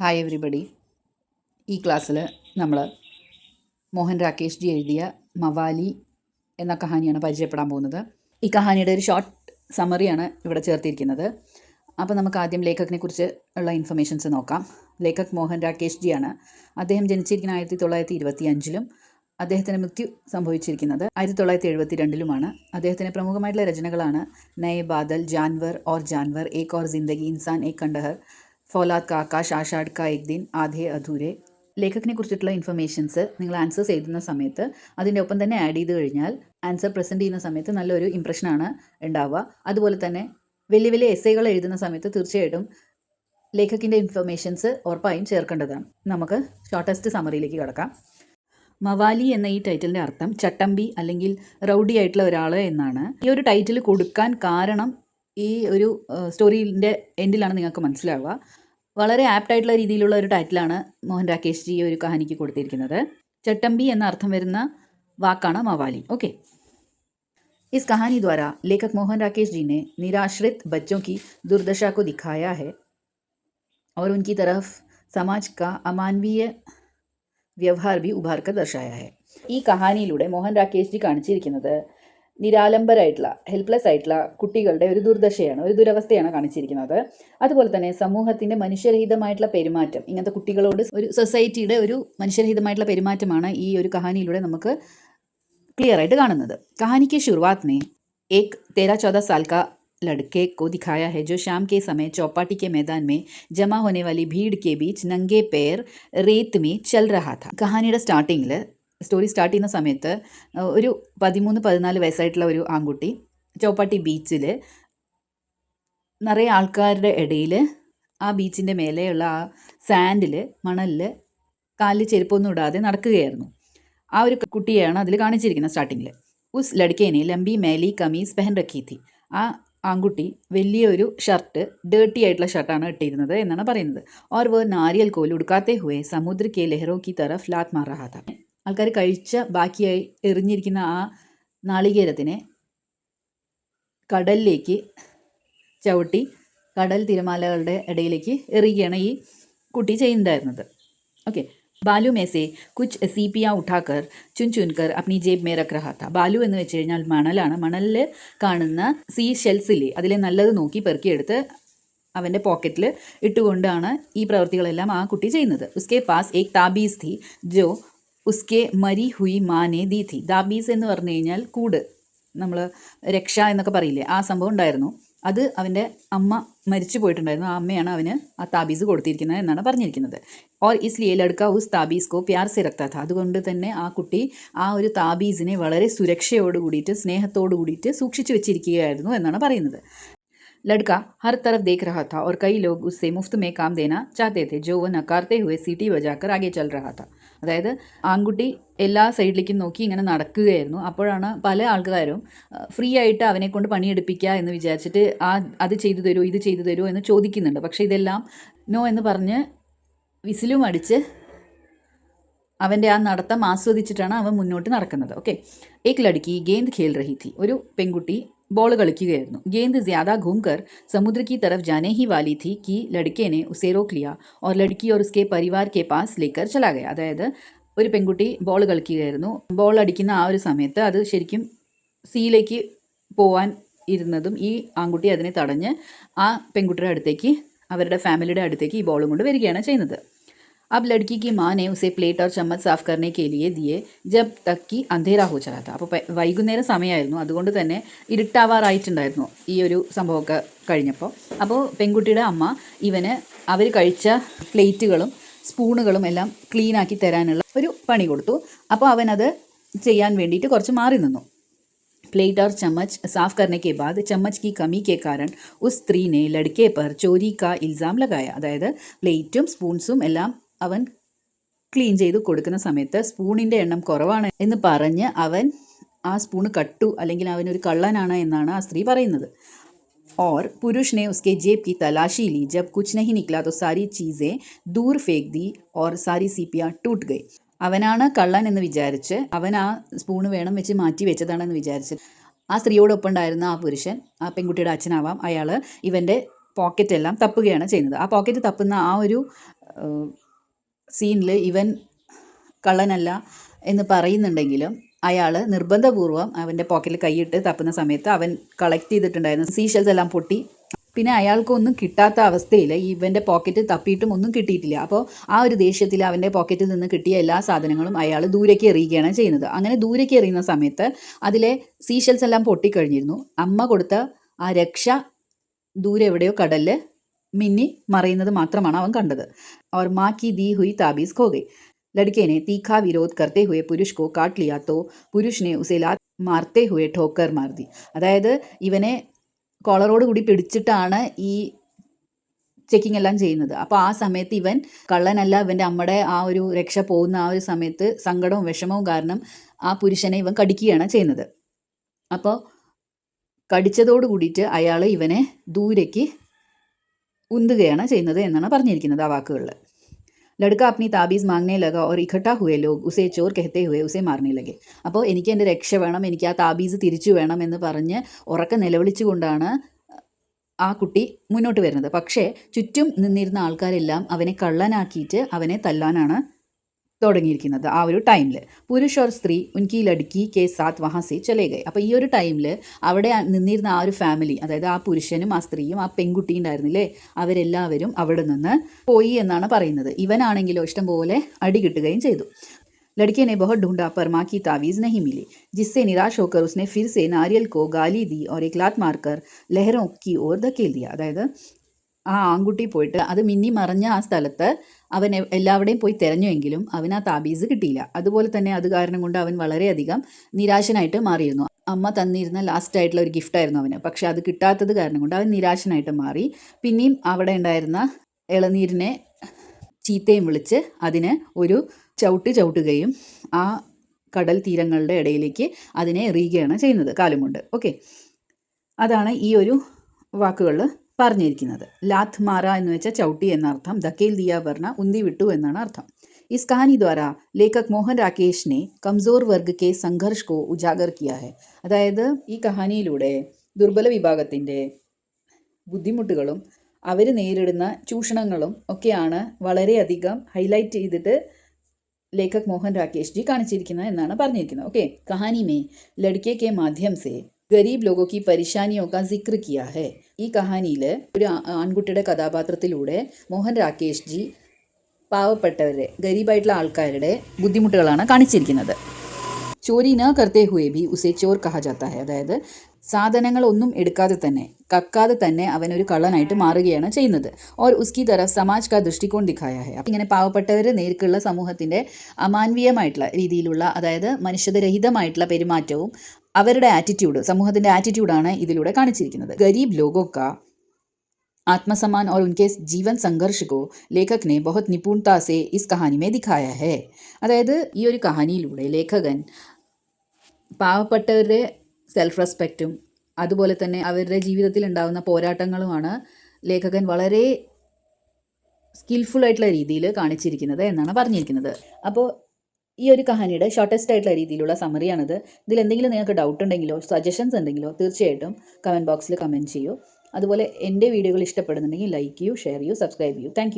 Hi everybody ഈ ക്ലാസ്സിൽ നമ്മൾ മോഹൻ രാകേഷ് ജി എഴുതിയ മവാലി എന്ന കഹാനിയാണ് പരിചയപ്പെടാൻ പോകുന്നത്. ഈ കഹാനിയുടെ ഒരു ഷോർട്ട് സമ്മറിയാണ് ഇവിടെ ചേർത്തിരിക്കുന്നത്. അപ്പോൾ നമുക്ക് ആദ്യം ലേഖകനെ കുറിച്ച് ഉള്ള ഇൻഫർമേഷൻസ് നോക്കാം. ലേഖക് മോഹൻ രാകേഷ് ജി ആണ്. അദ്ദേഹം ജനിച്ചിരിക്കുന്ന ആയിരത്തി തൊള്ളായിരത്തി ഇരുപത്തി അഞ്ചിലും അദ്ദേഹത്തിന് മൃത്യു സംഭവിച്ചിരിക്കുന്നത് ആയിരത്തി തൊള്ളായിരത്തി എഴുപത്തി രണ്ടിലുമാണ് അദ്ദേഹത്തിന് പ്രമുഖമായിട്ടുള്ള രചനകളാണ് നയ ബാദൽ ജാൻവർ ഓർ ജാൻവർ ഏക് ഓർ ജിന്ദഗി ഇൻസാൻ ഏക് കണ്ടഹർ ഫൗലാദ് കാക്ക ഷാഷാഡ് കാ എക് ദിൻ ആധേ അധൂരെ. ലേഖകനെ കുറിച്ചിട്ടുള്ള ഇൻഫർമേഷൻസ് നിങ്ങൾ ആൻസേഴ്സ് എഴുതുന്ന സമയത്ത് അതിന്റെ ഒപ്പം തന്നെ ആഡ് ചെയ്ത് കഴിഞ്ഞാൽ ആൻസർ പ്രസന്റ് ചെയ്യുന്ന സമയത്ത് നല്ലൊരു ഇമ്പ്രഷനാണ് ഉണ്ടാവുക. അതുപോലെ തന്നെ വലിയ വലിയ എസ്സേകൾ എഴുതുന്ന സമയത്ത് തീർച്ചയായിട്ടും ലേഖകിന്റെ ഇൻഫർമേഷൻസ് ഉറപ്പായും ചേർക്കേണ്ടതാണ്. നമുക്ക് ഷോർട്ടസ്റ്റ് സമറിയിലേക്ക് കിടക്കാം. മവാലി എന്ന ഈ ടൈറ്റിലിന്റെ അർത്ഥം ചട്ടമ്പി അല്ലെങ്കിൽ റൗഡി ആയിട്ടുള്ള ഒരാൾ എന്നാണ്. ഈ ഒരു ടൈറ്റിൽ കൊടുക്കാൻ കാരണം ഈ ഒരു സ്റ്റോറീൻ്റെ എൻഡിലാണ് നിങ്ങൾക്ക് മനസ്സിലാവുക വളരെ ആപ്റ്റ് ആയിട്ടുള്ള രീതിയിലുള്ള ഒരു ടൈറ്റിലാണ് മോഹൻ രാകേഷ് ജി ഈ ഒരു കഹാനിക്ക് കൊടുത്തിരിക്കുന്നത് ചട്ടമ്പി എന്ന അർത്ഥം വരുന്ന വാക്കാണ് മവാലി ഓക്കെ इस कहानी द्वारा लेखक मोहन राकेश जी ने निराश्रित बच्चों की दुर्दशा को दिखाया है और उनकी तरफ समाज का अमानवीय വ്യവഹാർ ബി ഉഭാർക്കർ ദർശായ ഹെ ഈ കഹാനിയിലൂടെ മോഹൻ രാകേഷ് ജി കാണിച്ചിരിക്കുന്നത് നിരാലംബരായിട്ടുള്ള ഹെൽപ്ലെസ് ആയിട്ടുള്ള കുട്ടികളുടെ ഒരു ദുർദശയാണ് ഒരു ദുരവസ്ഥയാണ് കാണിച്ചിരിക്കുന്നത് അതുപോലെ തന്നെ സമൂഹത്തിൻ്റെ മനുഷ്യരഹിതമായിട്ടുള്ള പെരുമാറ്റം ഇങ്ങനത്തെ കുട്ടികളോട് ഒരു സൊസൈറ്റിയുടെ ഒരു മനുഷ്യരഹിതമായിട്ടുള്ള പെരുമാറ്റമാണ് ഈ ഒരു കഹാനിയിലൂടെ നമുക്ക് क्लियर आइट കാണുന്നത് कहानी की शुरुआत में एक तेरह चौदह साल का लड़के को दिखाया है जो शाम के समय चौपाटी के मैदान में जमा होने वाली भीड़ के बीच नंगे पैर रेत में चल रहा था കഹാനിയുടെ സ്റ്റാർട്ടിങ്ങിൽ സ്റ്റോറി സ്റ്റാർട്ട് ചെയ്യുന്ന സമയത്ത് ഒരു പതിമൂന്ന് പതിനാല് വയസ്സായിട്ടുള്ള ഒരു ആൺകുട്ടി ചോപ്പാട്ടി ബീച്ചിൽ നിറയെ ആൾക്കാരുടെ ഇടയിൽ ആ ബീച്ചിന്റെ മേലെയുള്ള ആ സാൻഡിൽ മണലിൽ കാലിൽ ചെരുപ്പൊന്നും ഇടാതെ നടക്കുകയായിരുന്നു. ആ ഒരു കുട്ടിയെയാണ് അതിൽ കാണിച്ചിരിക്കുന്നത് സ്റ്റാർട്ടിങ്ങിൽ ഉസ് ലഡ്ക്കേനെ ലംബി മേലി കമീസ് പെഹൻ റക്കി थी ആ ആൺകുട്ടി വലിയൊരു ഷർട്ട് ഡേർട്ടി ആയിട്ടുള്ള ഷർട്ടാണ് ഇട്ടിരുന്നത് എന്നാണ് പറയുന്നത്. ഓർ വർ നാരിയൽ കോൽ ഉടുക്കാത്തെ ഹുവേ സമുദ്ര കെ ലഹറോ കി തറഫ് ആൾക്കാർ കഴിച്ച ബാക്കിയായി എറിഞ്ഞിരിക്കുന്ന ആ നാളികേരത്തിനെ കടലിലേക്ക് ചവിട്ടി കടൽ തിരമാലകളുടെ ഇടയിലേക്ക് എറിയുകയാണ് ഈ കുട്ടി ചെയ്യുന്നുണ്ടായിരുന്നത്. ഓക്കെ. ബാലു മേസെ കുച്ച് സീപ്പിയ ഉഠാക്കർ ചുൻ ചുൻകർ അപ്നി ജേബ് മേ റഖ് റഹാത്ത ബാലു എന്ന് വെച്ച് കഴിഞ്ഞാൽ മണലാണ്. മണലിൽ കാണുന്ന സീ ഷെൽസിലെ അതിലെ നല്ലത് നോക്കി പെറുക്കിയെടുത്ത് അവന്റെ പോക്കറ്റിൽ ഇട്ടുകൊണ്ടാണ് ഈ പ്രവൃത്തികളെല്ലാം ആ കുട്ടി ചെയ്യുന്നത്. ഉസ്കെ പാസ് ഏക് താബീസ് थी ജോ ഉസ്കെ മരി ഹുയി മാനെ ദീഥി. ദാബീസ് എന്ന് പറഞ്ഞു കഴിഞ്ഞാൽ കൂട്. നമ്മൾ രക്ഷ എന്നൊക്കെ പറയില്ലേ? ആ സംഭവം ഉണ്ടായിരുന്നു. അത് അവന്റെ അമ്മ മരിച്ചു പോയിട്ടുണ്ടായിരുന്നു. ആ അമ്മയാണ് അവന് ആ താബീസ് കൊടുത്തിരിക്കുന്നത് എന്നാണ് പറഞ്ഞിരിക്കുന്നത്. ഓർ ഇസ്ലിയെ ലഡ്ക ഉസ് താബീസ് കോ പ്യാർ സെ രക്താ था അതുകൊണ്ട് തന്നെ ആ കുട്ടി ആ ഒരു താബീസിനെ വളരെ സുരക്ഷയോട് കൂടിയിട്ട് സ്നേഹത്തോട് കൂടിയിട്ട് സൂക്ഷിച്ചു വെച്ചിരിക്കുകയായിരുന്നു എന്നാണ് പറയുന്നത്. लड़का हर तरफ देख रहा था और कई लोग उससे मुफ्त में काम देना चाहते थे जो वो नकारते हुए सीटी बजाकर आगे चल रहा था അതായത് ആൺകുട്ടി എല്ലാ സൈഡിലേക്കും നോക്കി ഇങ്ങനെ നടക്കുകയായിരുന്നു അപ്പോഴാണ് പല ആൾക്കാരും ഫ്രീ ആയിട്ട് അവനെ കൊണ്ട് പണിയെടുപ്പിക്കുക എന്ന് വിചാരിച്ചിട്ട് ആ അത് ചെയ്തു തരുമോ ഇത് ചെയ്തു തരുമോ എന്ന് ചോദിക്കുന്നുണ്ട് പക്ഷേ ഇതെല്ലാം നോ എന്ന് പറഞ്ഞ് വിസിലും അടിച്ച് അവൻ്റെ ആ നടത്തം ആസ്വദിച്ചിട്ടാണ് അവൻ മുന്നോട്ട് നടക്കുന്നത് ഓക്കെ ഏക് ലടുക്കി ഗേന്ദ് ഖേൽ റഹി थी ഒരു പെൺകുട്ടി बॉल കളിക്കുകയായിരുന്നു गेंद ज़्यादा घूमकर समुद्र की तरफ जाने ही वाली थी कि लड़के ने उसे रोक लिया और लड़की और उसके परिवार के पास लेकर चला गया അതായത് ഒരു പെൺകുട്ടി ബോൾ കളിക്കുകയായിരുന്നു ബോൾ അടിക്കുന്ന ആ ഒരു സമയത്ത് അത് ശരിക്കും സീയിലേക്ക് പോവാൻ ഇരുന്നതും ഈ ആൺകുട്ടി അതിനെ തടഞ്ഞ് ആ പെൺകുട്ടിയുടെ അടുത്തേക്ക് അവരുടെ ഫാമിലിയുടെ അടുത്തേക്ക് ഈ ബോളും കൊണ്ട് വരികയാണ് ചെയ്യുന്നത് अब लड़की की माँ ने उसे प्लेट और चम्मच साफ करने के लिए दिए जब तक कि അന്ധേര ഹോ ചലാ था അപ്പോൾ വൈകുന്നേരം സമയമായിരുന്നു അതുകൊണ്ട് തന്നെ ഇരുട്ടാവാറായിട്ടുണ്ടായിരുന്നു ഈ ഒരു സംഭവമൊക്കെ കഴിഞ്ഞപ്പോൾ അപ്പോൾ പെൺകുട്ടിയുടെ അമ്മ ഇവന് അവർ കഴിച്ച പ്ലേറ്റുകളും സ്പൂണുകളും എല്ലാം ക്ലീനാക്കി തരാനുള്ള ഒരു പണി കൊടുത്തു അപ്പോൾ അവനത് ചെയ്യാൻ വേണ്ടിയിട്ട് കുറച്ച് മാറി നിന്നു प्लेट और चम्मच साफ करने के बाद चम्मच की कमी के कारण उस स्त्री ने लड़के पर चोरी का इल्ज़ाम लगाया അതായത് പ്ലേറ്റും സ്പൂൺസും എല്ലാം അവൻ ക്ലീൻ ചെയ്ത് കൊടുക്കുന്ന സമയത്ത് സ്പൂണിൻ്റെ എണ്ണം കുറവാണ് എന്ന് പറഞ്ഞ് അവൻ ആ സ്പൂണ് കട്ടു അല്ലെങ്കിൽ അവനൊരു കള്ളനാണ് എന്നാണ് ആ സ്ത്രീ പറയുന്നത് और पुरुष ने उसके जेब की तलाशी ली जब कुछ नहीं निकला तो सारी चीज़ें दूर फेंक दी और सारी सीपियाँ टूट गई അവനാണ് കള്ളൻ എന്ന് വിചാരിച്ച് അവൻ ആ സ്പൂണ് വേണം വെച്ച് മാറ്റി വെച്ചതാണെന്ന് വിചാരിച്ച് ആ സ്ത്രീയോടൊപ്പം ഉണ്ടായിരുന്ന ആ പുരുഷൻ ആ പെൺകുട്ടിയുടെ അച്ഛനാവാം അയാൾ ഇവൻ്റെ പോക്കറ്റ് എല്ലാം തപ്പുകയാണ് ചെയ്യുന്നത് ആ പോക്കറ്റ് തപ്പുന്ന ആ ഒരു സീനിൽ ഇവൻ കള്ളനല്ല എന്ന് പറയുന്നുണ്ടെങ്കിലും അയാൾ നിർബന്ധപൂർവം അവന്റെ പോക്കറ്റിൽ കൈയിട്ട് തപ്പുന്ന സമയത്ത് അവൻ കളക്ട് ചെയ്തിട്ടുണ്ടായിരുന്നു. സീഷൽസ് എല്ലാം പൊട്ടി. പിന്നെ അയാൾക്കൊന്നും കിട്ടാത്ത അവസ്ഥയിൽ ഇവന്റെ പോക്കറ്റ് തപ്പിയിട്ടും ഒന്നും കിട്ടിയിട്ടില്ല. അപ്പോൾ ആ ഒരു ദേഷ്യത്തിൽ അവന്റെ പോക്കറ്റിൽ നിന്ന് കിട്ടിയ എല്ലാ സാധനങ്ങളും അയാൾ ദൂരേക്ക് എറിയുകയാണ് ചെയ്യുന്നത്. അങ്ങനെ ദൂരേക്ക് എറിയുന്ന സമയത്ത് അതിലെ സീഷൽസ് എല്ലാം പൊട്ടിക്കഴിഞ്ഞിരുന്നു. അമ്മ കൊടുത്ത ആ രക്ഷ ദൂരെ എവിടെയോ കടലിൽ മിന്നി മറയുന്നത് മാത്രമാണ് അവൻ കണ്ടത് और माँ की दी हुई ताबीज़ खो गई लड़के ने तीखा विरोध करते हुए पुरुष को काट लिया तो पुरुष ने उसे लात मारते हुए ठोकर मार दी അതായത് ഇവനെ കോളറോട് കൂടി പിടിച്ചിട്ടാണ് ഈ ചെക്കിംഗ് എല്ലാം ചെയ്യുന്നത് അപ്പോൾ ആ സമയത്ത് ഇവൻ കള്ളനല്ല ഇവൻ്റെ അമ്മയുടെ ആ ഒരു രക്ഷ പോകുന്ന ആ ഒരു സമയത്ത് സങ്കടവും വിഷമവും കാരണം ആ പുരുഷനെ ഇവൻ കടിക്കുകയാണ് ചെയ്യുന്നത് അപ്പോൾ കടിച്ചതോട് കൂടിയിട്ട് അയാൾ ഇവനെ ദൂരേക്ക് ഉന്തുകയാണ് ചെയ്യുന്നത് എന്നാണ് പറഞ്ഞിരിക്കുന്നത് ആ വാക്കുകളിൽ ലഡുക്ക അപ്നി താബീസ് മാങ്ങനെ ലഗ ഓർ ഇഖട്ട ഹുവേ ലോഗ് ഉസേ ചോർ കെഹത്തെ ഹുവേ ഉസേ മാറിനെ ലഗെ. അപ്പോൾ എനിക്ക് എന്റെ രക്ഷ വേണം എനിക്ക് ആ താബീസ് തിരിച്ചു വേണം എന്ന് പറഞ്ഞ് ഉറക്കം നിലവിളിച്ചുകൊണ്ടാണ് ആ കുട്ടി മുന്നോട്ട് വരുന്നത്. പക്ഷേ ചുറ്റും നിന്നിരുന്ന ആൾക്കാരെല്ലാം അവനെ കള്ളനാക്കിയിട്ട് അവനെ തല്ലാനാണ് തുടങ്ങിയിരിക്കുന്നത് ആ ഒരു ടൈമിൽ പുരുഷ ഓർ സ്ത്രീ ഉൻകി ലടുക്കി കെ സാത്ത് വഹാസി ചലേഗൈ അപ്പോൾ ഈ ഒരു ടൈമിൽ അവിടെ നിന്നിരുന്ന ആ ഒരു ഫാമിലി അതായത് ആ പുരുഷനും ആ സ്ത്രീയും ആ പെൺകുട്ടിയും ഉണ്ടായിരുന്നില്ലേ അവരെല്ലാവരും അവിടെ നിന്ന് പോയി എന്നാണ് പറയുന്നത് ഇവനാണെങ്കിലോ ഇഷ്ടംപോലെ അടി കിട്ടുകയും ചെയ്തു लड़के ने बहुत ढूंढा पर माँ की तावीज़ नहीं मिली जिससे निराश होकर उसने फिर से नारियल को गाली दी और एक लात मारकर लहरों की ओर धकेल दिया അതായത് ആ ആൺകുട്ടി പോയിട്ട് അത് മിന്നി മറിഞ്ഞ ആ സ്ഥലത്ത് അവൻ എല്ലാവരുടെയും പോയി തിരഞ്ഞുവെങ്കിലും അവൻ ആ താബീസ് കിട്ടിയില്ല. അതുപോലെ തന്നെ അത് കാരണം കൊണ്ട് അവൻ വളരെയധികം നിരാശനായിട്ട് മാറിയിരുന്നു. അമ്മ തന്നിരുന്ന ലാസ്റ്റ് ആയിട്ടുള്ള ഒരു ഗിഫ്റ്റ് ആയിരുന്നു അവന്. പക്ഷെ അത് കിട്ടാത്തത് കാരണം കൊണ്ട് അവൻ നിരാശനായിട്ട് മാറി. പിന്നെയും അവിടെ ഉണ്ടായിരുന്ന ഇളനീരിനെ ചീത്തയും വിളിച്ച് അതിന് ഒരു ചവിട്ട് ചവിട്ടുകയും ആ കടൽ തീരങ്ങളുടെ ഇടയിലേക്ക് അതിനെ എറിയുകയാണ് ചെയ്യുന്നത് കാലും കൊണ്ട്. ഓക്കെ അതാണ് ഈ ഒരു വാക്കുകളിൽ പറഞ്ഞിരിക്കുന്നത്. ലാത്ത് മാറ എന്ന് വെച്ചാൽ ചൗട്ടി എന്നർത്ഥം ധക്കേൽ ദിയ വർണ ഉന്തി വിട്ടു എന്നാണ് അർത്ഥം. ഇസ് കഹാനി ദ്വാര ലേഖക് മോഹൻ രാകേഷ് കംസോർ വർഗ് കെ സംഘർഷ് കോ ഉജാഗർ കിയാ ഹെ. അതായത് ഈ കഹാനിയിലൂടെ ദുർബല വിഭാഗത്തിന്റെ ബുദ്ധിമുട്ടുകളും അവർ നേരിടുന്ന ചൂഷണങ്ങളും ഒക്കെയാണ് വളരെയധികം ഹൈലൈറ്റ് ചെയ്തിട്ട് ലേഖക് മോഹൻ രാകേഷ് ജി കാണിച്ചിരിക്കുന്നത് എന്നാണ് പറഞ്ഞിരിക്കുന്നത്. ഓക്കെ കഹാനി മേ ലഡ്കേ കെ മാധ്യം സെ ഗരീബ് ലോഗോ കി പരിശാനിയോ കാ ജിക്ര കിയ ഹെ. ഈ കഹാനിയിൽ ഒരു ആൺകുട്ടിയുടെ കഥാപാത്രത്തിലൂടെ മോഹൻ രാകേഷ് ജി പാവപ്പെട്ടവരെ ഗരീബായിട്ടുള്ള ആൾക്കാരുടെ ബുദ്ധിമുട്ടുകളാണ് കാണിച്ചിരിക്കുന്നത്. ചോരി ന കർത്തേ ഹുയേ ബി ഉസേ ചോർ കഹാ ജാത്ത അതായത് സാധനങ്ങൾ ഒന്നും എടുക്കാതെ തന്നെ കക്കാതെ തന്നെ അവൻ ഒരു കള്ളനായിട്ട് മാറുകയാണ് ചെയ്യുന്നത് ഓർ ഉസ്കി തരഫ് സമാജ് കാ ദൃഷ്ടികോൺ ദിഖായ ഹെ അപ്പം ഇങ്ങനെ പാവപ്പെട്ടവർ നേർക്കുള്ള സമൂഹത്തിൻ്റെ അമാനവീയമായിട്ടുള്ള രീതിയിലുള്ള അതായത് മനുഷ്യതരഹിതമായിട്ടുള്ള പെരുമാറ്റവും അവരുടെ ആറ്റിറ്റ്യൂഡ് സമൂഹത്തിൻ്റെ ആറ്റിറ്റ്യൂഡാണ് ഇതിലൂടെ കാണിച്ചിരിക്കുന്നത് ഗരീബ് ലോഗോ കാ आत्मसम्मान और उनके जीवन संघर्ष को लेखक ने बहुत निपुणता से इस कहानी में दिखाया है അതായത് ഈ ഒരു കഹാനിയിലൂടെ ലേഖകൻ പാവപ്പെട്ടവരുടെ സെൽഫ് റെസ്പെക്റ്റും അതുപോലെ തന്നെ അവരുടെ ജീവിതത്തിൽ ഉണ്ടാകുന്ന പോരാട്ടങ്ങളുമാണ് ലേഖകൻ വളരെ സ്കിൽഫുൾ ആയിട്ടുള്ള രീതിയിൽ കാണിച്ചിരിക്കുന്നത് എന്നാണ് പറഞ്ഞിരിക്കുന്നത്. അപ്പോൾ ഈ ഒരു കഹാനിയുടെ ഷോർട്ടസ്റ്റ് ആയിട്ടുള്ള രീതിയിലുള്ള സമ്മറിയാണിത് ഇതിൽ എന്തെങ്കിലും നിങ്ങൾക്ക് ഡൗട്ട് ഉണ്ടെങ്കിലോ സജഷൻസ് ഉണ്ടെങ്കിലോ തീർച്ചയായിട്ടും കമന്റ് ബോക്സിൽ കമന്റ് ചെയ്യൂ. അതുപോലെ എന്റെ വീഡിയോകൾ ഇഷ്ടപ്പെടുന്നുണ്ടെങ്കിൽ ലൈക്ക് ചെയ്യൂ ഷെയർ ചെയ്യൂ സബ്സ്ക്രൈബ് ചെയ്യൂ. താങ്ക്